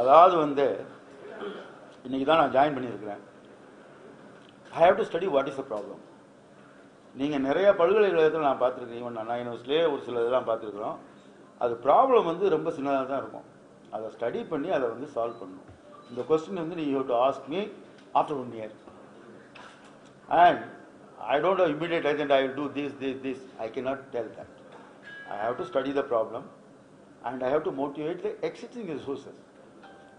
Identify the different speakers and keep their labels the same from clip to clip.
Speaker 1: அதாவது வந்து இன்னைக்கு தான் நான் ஜாயின் பண்ணியிருக்கிறேன். I have to study what is the problem நீங்கள் நிறைய பல்கலைக்கழகத்தில் நான் பார்த்துருக்கேன் ஈவன் அண்ணா யூனிவர்சிட்டியே ஒரு சில இதெல்லாம் பார்த்துருக்குறோம். அது ப்ராப்ளம் வந்து ரொம்ப சின்னதாக தான் இருக்கும். அதை ஸ்டடி பண்ணி அதை வந்து சால்வ் பண்ணணும். இந்த கொஸ்டின் வந்து நீ you to ask me after one year and I don't have immediate agenda I will do this this this I can not tell that I have to study the problem and I have to motivate the existing resources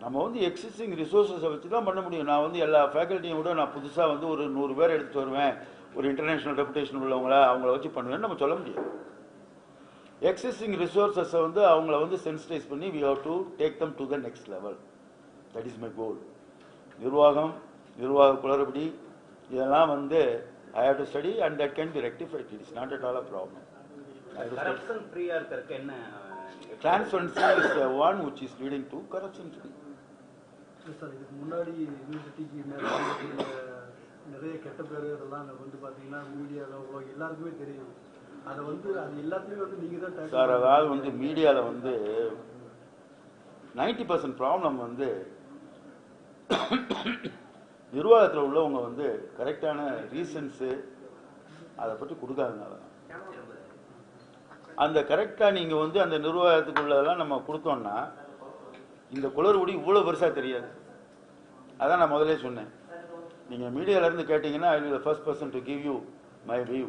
Speaker 1: நம்ம வந்து existing ரிசோர்ஸஸை வச்சு தான் பண்ண முடியும். நான் வந்து எல்லா ஃபேக்கல்ட்டியும் விட நான் புதுசாக வந்து ஒரு நூறு பேர் எடுத்துட்டு வருவேன். ஒரு இன்டர்நேஷனல் ரெப்புடேஷன் உள்ளவங்கள அவங்கள வச்சு பண்ணுவேன்னு நம்ம சொல்ல முடியாது எக்ஸிஸ்டிங் ரிசோர்ஸஸை வந்து அவங்கள வந்து சென்சிடைஸ் பண்ணி we have to take them to the next level that is my goal நிர்வாகம் நிர்வாக குளறுபடி இதெல்லாம் வந்து I have to study and that can be rectified it is not at all a problem
Speaker 2: corruption ஃப்ரீயா இருக்கிறதுக்கு என்ன
Speaker 1: Transparency is the one which is leading to corruption. free.
Speaker 3: Sir. இதுக்கு முன்னாடி யூனிவர்சிட்டிக்கு நிறைய கெட்ட பேர் இதெல்லாம் வந்து பார்த்தீங்கன்னா மீடியாவில் அவ்வளோ எல்லாருக்குமே தெரியும். அதை வந்து அது எல்லாத்தையுமே வந்து நீங்கள் தான்
Speaker 1: சார். அதாவது வந்து மீடியாவில் வந்து நைன்டி பர்சன்ட் ப்ராப்ளம் வந்து நிர்வாகத்தில் உள்ளவங்க வந்து கரெக்டான ரீசன்ஸு அதை பற்றி கொடுக்காதனால தான். அந்த கரெக்டாக நீங்கள் வந்து அந்த நிர்வாகத்துக்குள்ளதெல்லாம் நம்ம கொடுத்தோம்னா இந்த குளறுபடி இவ்வளோ பெருசாக தெரியாது. அதான் நான் முதலே சொன்னேன். நீங்கள் மீடியாவிலேருந்து கேட்டிங்கன்னா I will first person to give you my view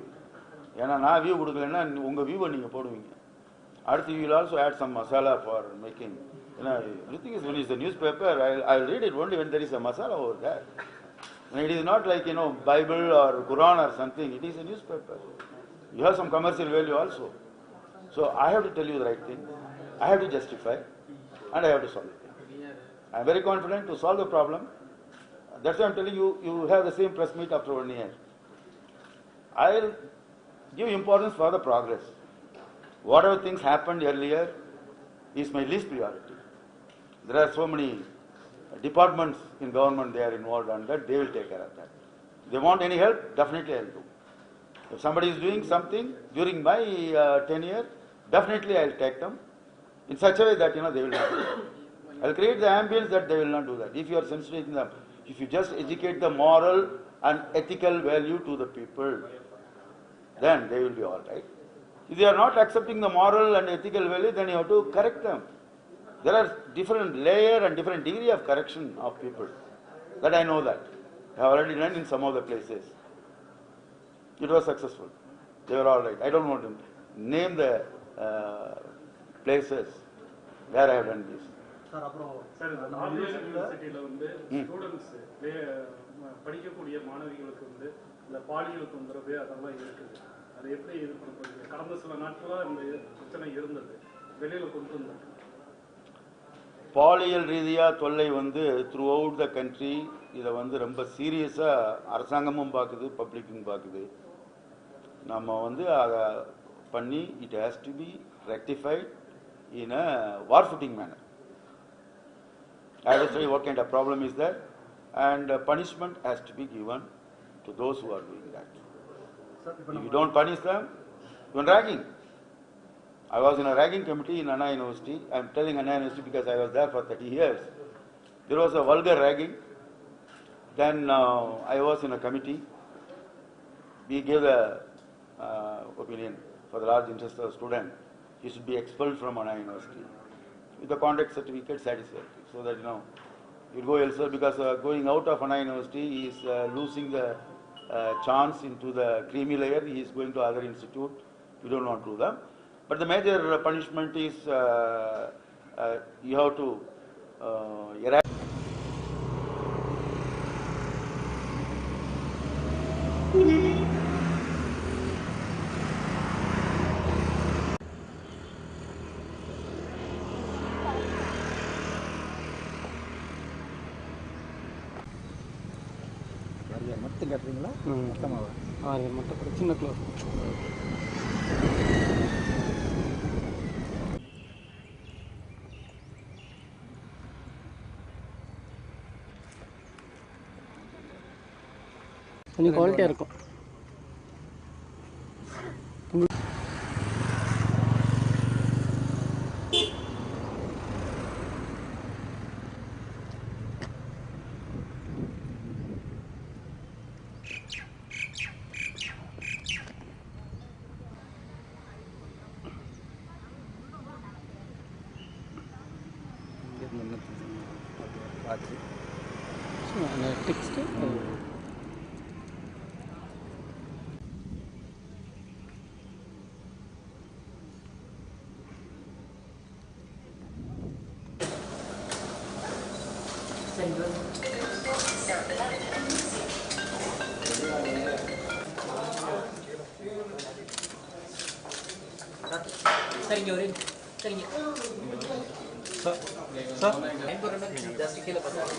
Speaker 1: ஏன்னா நான் வியூ கொடுக்கலன்னா உங்கள் வியூவை நீங்கள் போடுவீங்க. அடுத்து you will also add some masala for making ஏன்னா everything is one is the newspaper I I read it only when there is a masala over there it is not like you know Bible or Quran or something it is a newspaper you have some commercial value also so I have to tell you the right thing I have to justify and i have to solve it. I am very confident to solve the problem. That's why i'm telling you you have the same press meet after one year. I'll give importance for the progress. Whatever things happened earlier is my least priority. There are so many departments in government they are involved on that they will take care of that. If they want any help definitely i'll do. If somebody is doing something during my uh, tenure, definitely I'll take them in such a way that you know they will not do that. I'll create the ambience that they will not do that. If you are sensitizing them, if you just educate the moral and ethical value to the people, then they will be all right. If they are not accepting the moral and ethical value, then you have to correct them. There are different layer and different degree of correction of people. That I know that. I have already done in some of the places. It was successful. They were all right. I don't want to name the uh, places where I have done this.
Speaker 3: Sir அப்புறம்
Speaker 4: sir
Speaker 3: யூனிவர்சிட்டியில்
Speaker 4: வந்து. Students படிக்கக்கூடிய மாணவிகளுக்கு வந்து இந்த பாலியல் தொந்தரவு அதெல்லாம் இருக்குது. அதை எப்படி இது பண்ண போறீங்க கடந்த சில நாட்களா இந்த பிரச்சனை இருந்தது. வெளியில கொண்டு வந்தாங்க.
Speaker 1: பாலியல் ரீதியாக தொல்லை வந்து த்ரூ அவுட் த கண்ட்ரி இதை வந்து ரொம்ப சீரியஸாக அரசாங்கமும் பார்க்குது பப்ளிக்கும் பார்க்குது நம்ம வந்து அதை பண்ணி it has to be rectified in a war-footing manner. I will say what kind of problem is there and uh, punishment has to be given to those who are doing that. If you don't punish them, you are ragging. I was in a ragging committee in Anna University. I am telling Anna University because I was there for 30 years. There was a vulgar ragging. Then uh, I was in a committee. We gave the uh, opinion for the large interest of the student. He should be expelled from Anna University with the conduct certificate satisfactory. So that, you know, he'll go elsewhere because uh, going out of Anna University, is uh, losing the uh, chance into the creamy layer. He is going to other institute. We don't want to do them. But the major punishment is uh, uh, you have to uh,
Speaker 5: மட்டும் கட்டுறீங்களா மொத்தமாக
Speaker 6: ஆறு மொத்த சின்ன close கொஞ்சம் குவாலிட்டியாக இருக்கும்.
Speaker 7: Sendok.
Speaker 8: Sering yorin.
Speaker 9: Sering Sir. Sir. Just kill a person.